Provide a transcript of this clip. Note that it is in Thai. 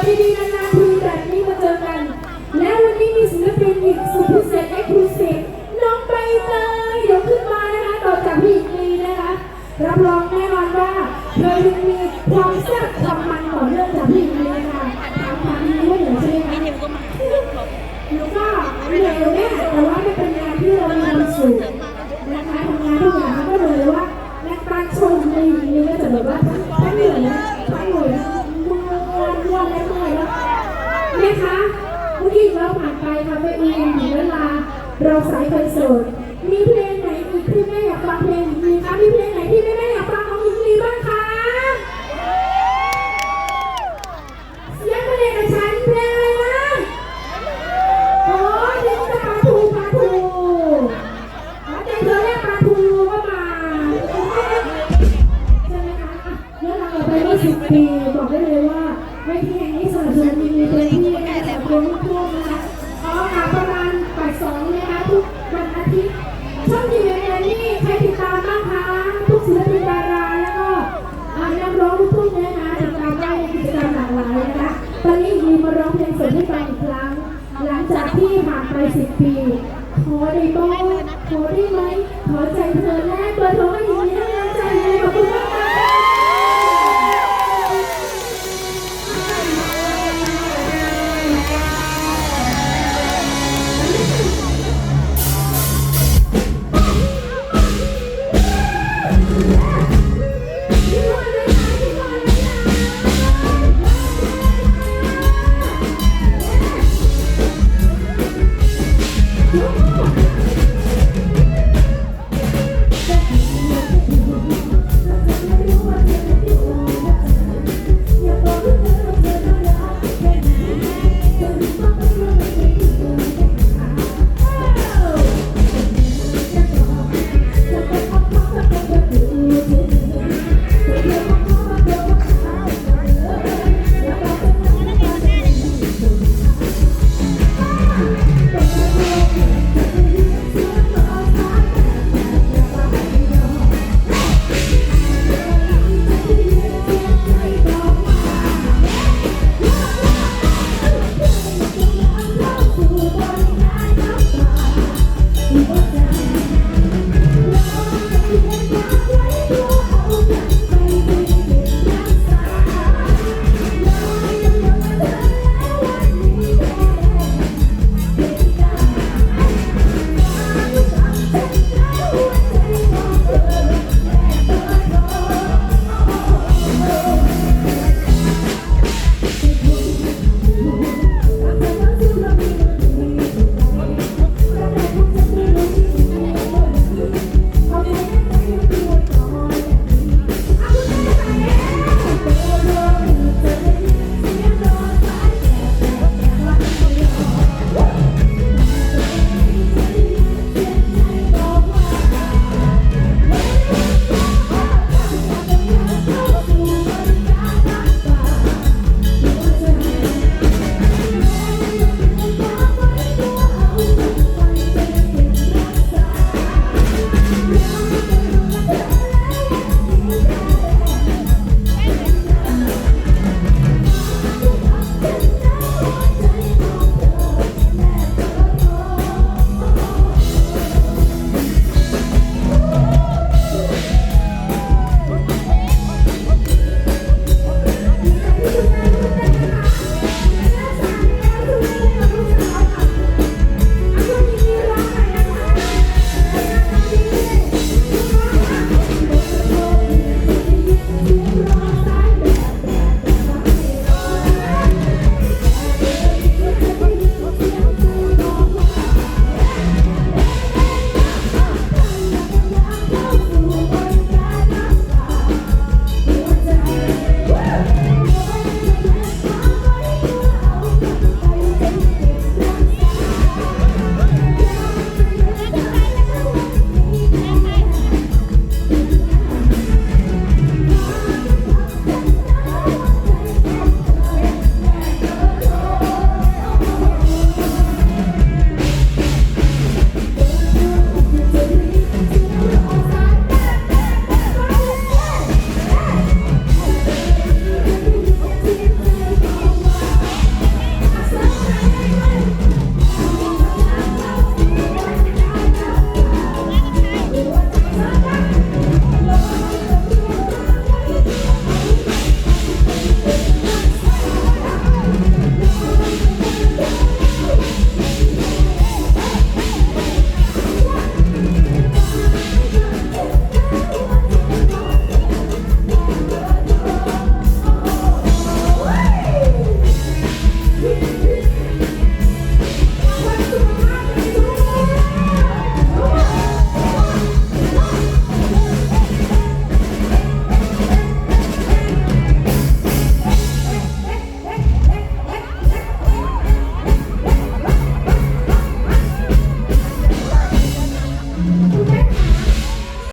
ดดีๆนานๆทีแบบนี้มาเจอกัน แล้ววันนี้มีศิลปินอีกสุดพิเศษเอ็กซ์คลูซีฟน้องใบเตยเดี๋ยวขึ้นมานะคะต่อจากพี่ลีนะคะ รับรองแน่นอนว่าเธอยังมีความแซ่บ คะเมื่อกี้เราผ่านไปค่ะไปอีกถึงเวลา เราสายคอนเสดมีเพลงไหนอีกที่แม่อยากฟังเพลงอีกไหมคะมีเพลงไหนที่แม่แม่อยากฟัง ร้องเพลงสดให้ฟังอีกครั้ง หลังจากที่ห่างไปสิบปี ขอได้บ้างขอได้ไหม ขอใจเธอแลกเบอร์โทรให้ Woo!